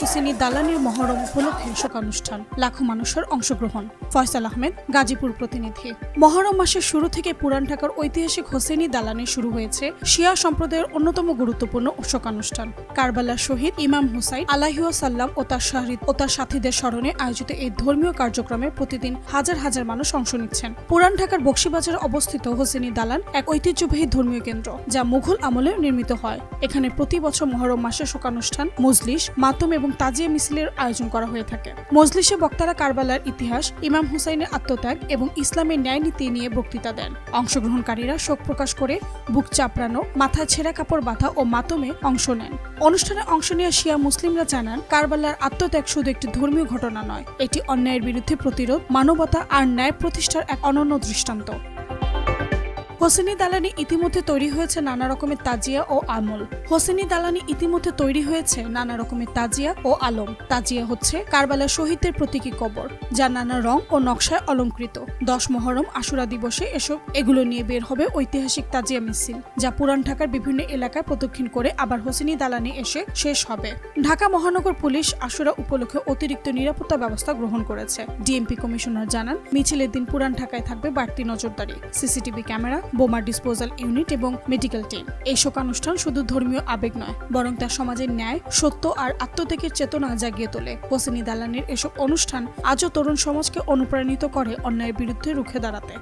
হোসেনি দালানের মহরম উপলক্ষে শোকানুষ্ঠান, লাখো মানুষের অংশগ্রহণ। ফয়সাল আহমেদ, গাজীপুর প্রতিনিধি। মহরম মাসের শুরু থেকে পুরান ঢাকার ঐতিহাসিক হোসেনি দালানে শুরু হয়েছে শিয়া সম্প্রদায়ের অন্যতম গুরুত্বপূর্ণ শোকানুষ্ঠান। কারবালার শহীদ ইমাম হুসাইন আলাহিউ সাল্লাম ও তার শাহিদ ও তার সাথীদের স্মরণে আয়োজিত এই ধর্মীয় কার্যক্রমে প্রতিদিন হাজার হাজার মানুষ অংশ নিচ্ছেন। পুরান ঢাকার বক্সিবাজারে অবস্থিত হোসেনি দালান এক ঐতিহ্যবাহী ধর্মীয় কেন্দ্র, যা মুঘল আমলে নির্মিত হয়। এখানে প্রতি বছর মহরম মাসে শোকানুষ্ঠান, মজলিস মাতম এবং তাজিয়া মিছিলের আয়োজন করা হয়ে থাকে। মজলিসে বক্তারা কারবালার ইতিহাস, ইমাম হুসাইনের আত্মত্যাগ এবং ইসলামের ন্যায় নীতি নিয়ে বক্তৃতা দেন। অংশগ্রহণকারীরা শোক প্রকাশ করে বুক চাপড়ানো মাথায় ছেঁড়া কাপড় বাঁধা ও মাতমে অংশ নেন। অনুষ্ঠানে অংশ নেওয়া শিয়া মুসলিমরা জানান, কারবালার আত্মত্যাগ শুধু একটি ধর্মীয় ঘটনা নয়, এটি অন্যায়ের বিরুদ্ধে প্রতিরোধ, মানবতা আর ন্যায় প্রতিষ্ঠার এক অনন্য দৃষ্টান্ত। হোসেনি দালানি ইতিমধ্যে তৈরি হয়েছে নানা রকমের তাজিয়া ও আমল। হোসেনি দালানি ইতিমধ্যে তৈরি হয়েছে নানা রকমের তাজিয়া ও আলম। তাজিয়া হচ্ছে কারবালা শহীদদের প্রতীকী কবর, যা নানা রং ও নকশায় অলঙ্কৃত। দশ মহরম আশুরা দিবসে এসব এগুলো নিয়ে বের হবে ঐতিহাসিক তাজিয়া মিছিল, যা পুরান ঢাকার বিভিন্ন এলাকায় প্রদক্ষিণ করে আবার হোসেনি দালানে এসে শেষ হবে। ঢাকা মহানগর পুলিশ আশুরা উপলক্ষে অতিরিক্ত নিরাপত্তা ব্যবস্থা গ্রহণ করেছে। ডিএমপি কমিশনার জানান, মিছিলের দিন পুরান ঢাকায় থাকবে বাড়তি নজরদারি। সিসিটিভি ক্যামেরা বোমা ডিসপোজাল ইউনিট এবং মেডিকেল টিম এই শোকানুষ্ঠান শুধু ধর্মীয় আবেগ নয়, বরং তা সমাজের ন্যায়, সত্য আর আত্মত্যাগের চেতনা জাগিয়ে তোলে। হোসেনি দালানের এসব অনুষ্ঠান আজও তরুণ সমাজকে অনুপ্রাণিত করে অন্যায়ের বিরুদ্ধে রুখে দাঁড়াতে।